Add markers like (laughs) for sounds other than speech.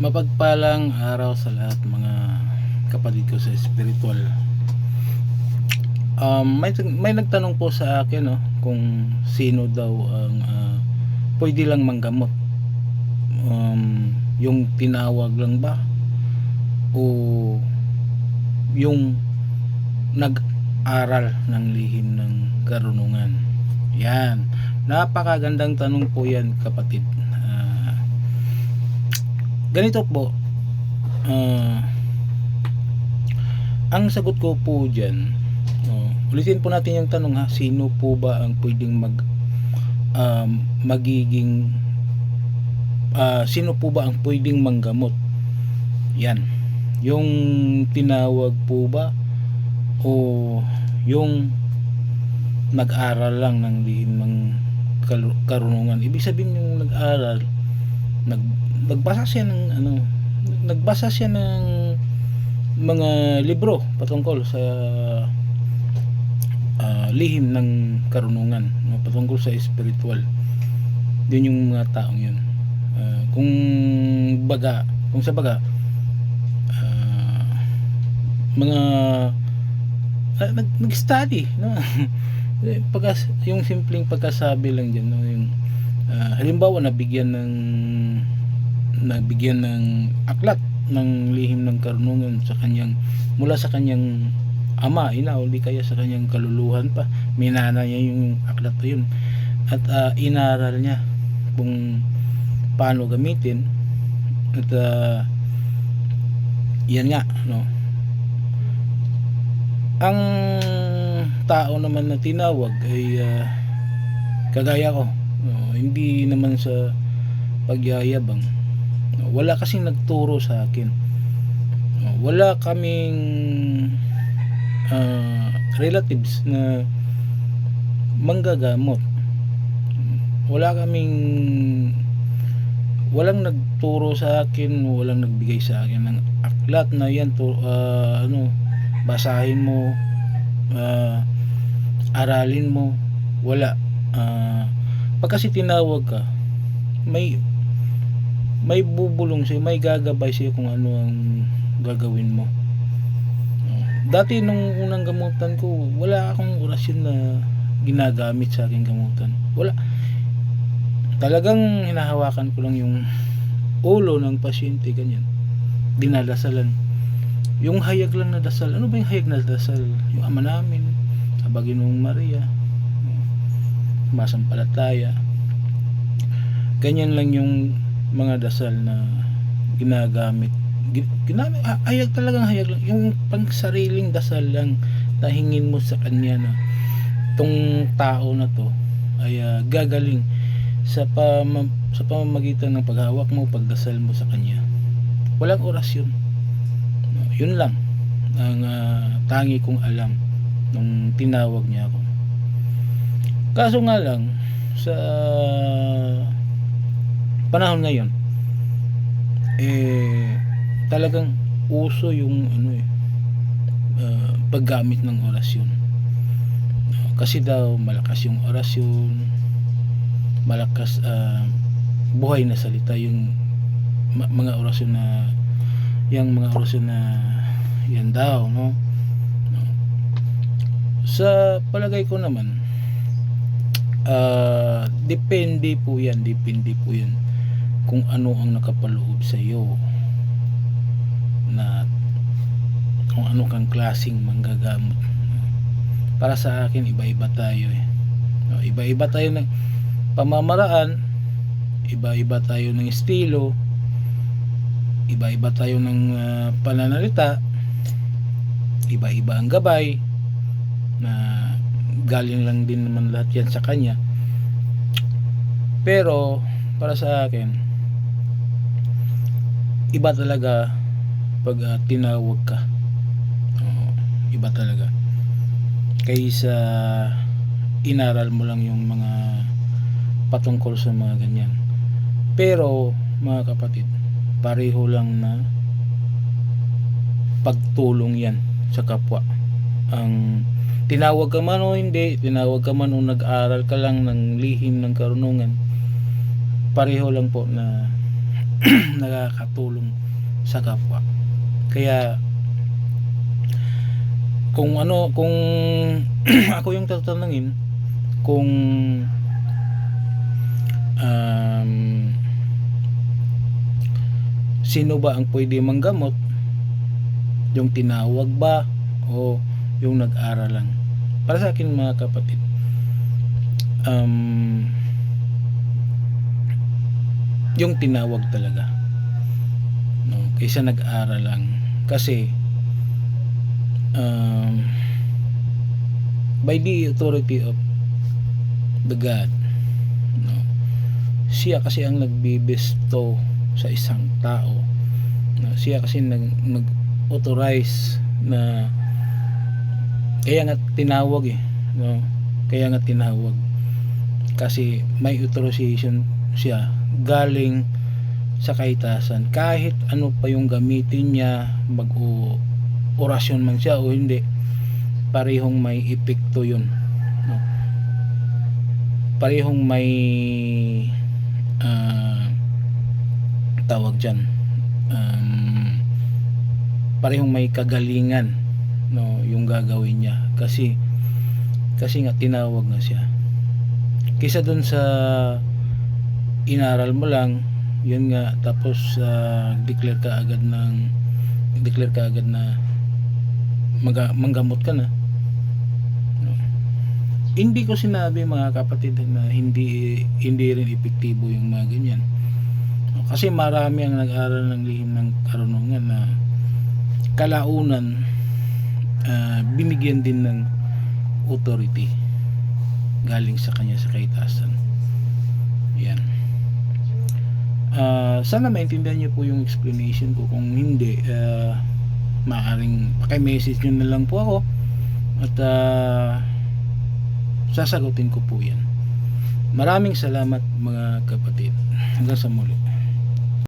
Mapagpalang araw sa lahat mga kapatid ko sa spiritual. Um, may, may nagtanong po sa akin no, kung sino daw ang ah, pwede lang manggamot. Um, yung tinawag lang ba? O yung nag-aral ng lihim ng karunungan? Yan. Napakagandang tanong po yan kapatid. Ganito po. Ah, ang sagot ko po dyan oh, ulitin po natin yung tanong ha? Sino po ba ang pwedeng mag um, magiging ah, sino po ba ang pwedeng manggamot? Yan. Yung tinawag po ba o yung nag-aral lang ng lihim ng karunungan? Ibig sabihin yung nag-aral nag nagbasa siya ng ano nagbasa siya ng mga libro patungkol sa ah, lihim ng karunungan no, patungkol sa spiritual yun yung mga taong yun. Ah, kung baga kung sa baga ah, mga ah, nag, nag-study no? (laughs) Pagkas, yung simpleng pagkasabi lang dyan no, yung ah, halimbawa nabigyan ng nabigyan ng aklat ng lihim ng karunungan sa kanyang mula sa kanyang ama ina o kaya sa kanyang kaluluhan pa. Minana niya yung aklat na yun. At ah, inaral niya kung paano gamitin. At ah, yan nga no? Ang tao naman na tinawag ay ah, kagaya ko no, hindi naman sa pagyayabang wala kasing nagturo sa akin. No, wala kaming ah, relatives na manggagamot. Wala kaming walang nagturo sa akin walang nagbigay sa akin ng aklat na yan to ah, ano basahin mo ah, aralin mo. Wala. Ah, pag kasi tinawag ka may may bubulong sa'yo, may gagabay sa'yo kung ano ang gagawin mo. Dati nung unang gamutan ko, wala akong orasyon na ginagamit sa aking gamutan. Wala. Talagang hinahawakan ko lang yung ulo ng pasyente, ganyan. Dinadasalan. Yung hayag lang na dasal. Ano ba yung hayag na dasal? Yung ama namin, sa Baginong Maria, masampalataya. Ganyan lang yung mga dasal na ginagamit. Gi- ginamit hayag talagang hayag lang. Yung pang sariling dasal lang na hingin mo sa kanya na tong tao na to ay ah, gagaling sa pama, sa pamamagitan ng paghawak mo pagdasal mo sa kanya. Walang orasyon No, yun lang ang ah, tangi kong alam nung tinawag niya ako. Kaso nga lang sa panahon ngayon? Eh talagang uso yung ano eh ah, paggamit ng orasyon. No, kasi daw malakas yung orasyon malakas ah, buhay na salita yung mga orasyon na yung mga orasyon na yan daw no? No. sa palagay ko naman ah depende po yan depende po yan kung ano ang nakapaloob sa iyo na kung ano kang klasing manggagamot. Para sa akin iba-iba tayo eh. Iba-iba tayo ng pamamaraan iba-iba tayo ng estilo iba-iba tayo ng ah, pananalita iba-iba ang gabay na galing lang din naman lahat yan sa kanya. Pero para sa akin iba talaga pag ah, tinawag ka. Oo, iba talaga. Kaysa inaral mo lang yung mga patungkol sa mga ganyan. Pero mga kapatid pareho lang na pagtulong yan sa kapwa. Ang tinawag ka man o hindi tinawag ka man o nag-aral ka lang ng lihim ng karunungan pareho lang po na (clears throat) nakakatulong sa kapwa. Kaya kung ano kung (clears throat) ako yung tatanungin kung um, sino ba ang pwede manggamot? Yung tinawag ba? O yung nag-aral lang? Para sa akin mga kapatid um, yung tinawag talaga. No kaysa nag-aral lang. Kasi um, by the authority of the God no siya kasi ang nagbibesto sa isang tao. No? siya kasi nag, nag-authorize na kaya nga tinawag eh no kaya nga tinawag. Kasi may authorization siya galing sa kaitasan kahit ano pa yung gamitin niya mag orasyon man siya o hindi parehong may epekto yun. No? parehong may ah, tawag dyan um, parehong may kagalingan no yung gagawin niya. Kasi kasi nga tinawag na siya. Kisa dun sa inaral mo lang yun nga tapos ah, declare ka agad ng declare ka agad na maga, manggamot ka na. No? hindi ko sinabi mga kapatid na hindi hindi rin epektibo yung mga ganyan. No, kasi marami ang nag-aral ng lihim ng karunungan na kalaunan ah, binigyan din ng authority galing sa kanya sa kaitasan yan Ah, sana maintindihan niyo po yung explanation ko. Kung hindi ah, maaaring paki-message nyo na lang po ako. At ah, sasagutin ko po yan. Maraming salamat mga kapatid. Hanggang sa muli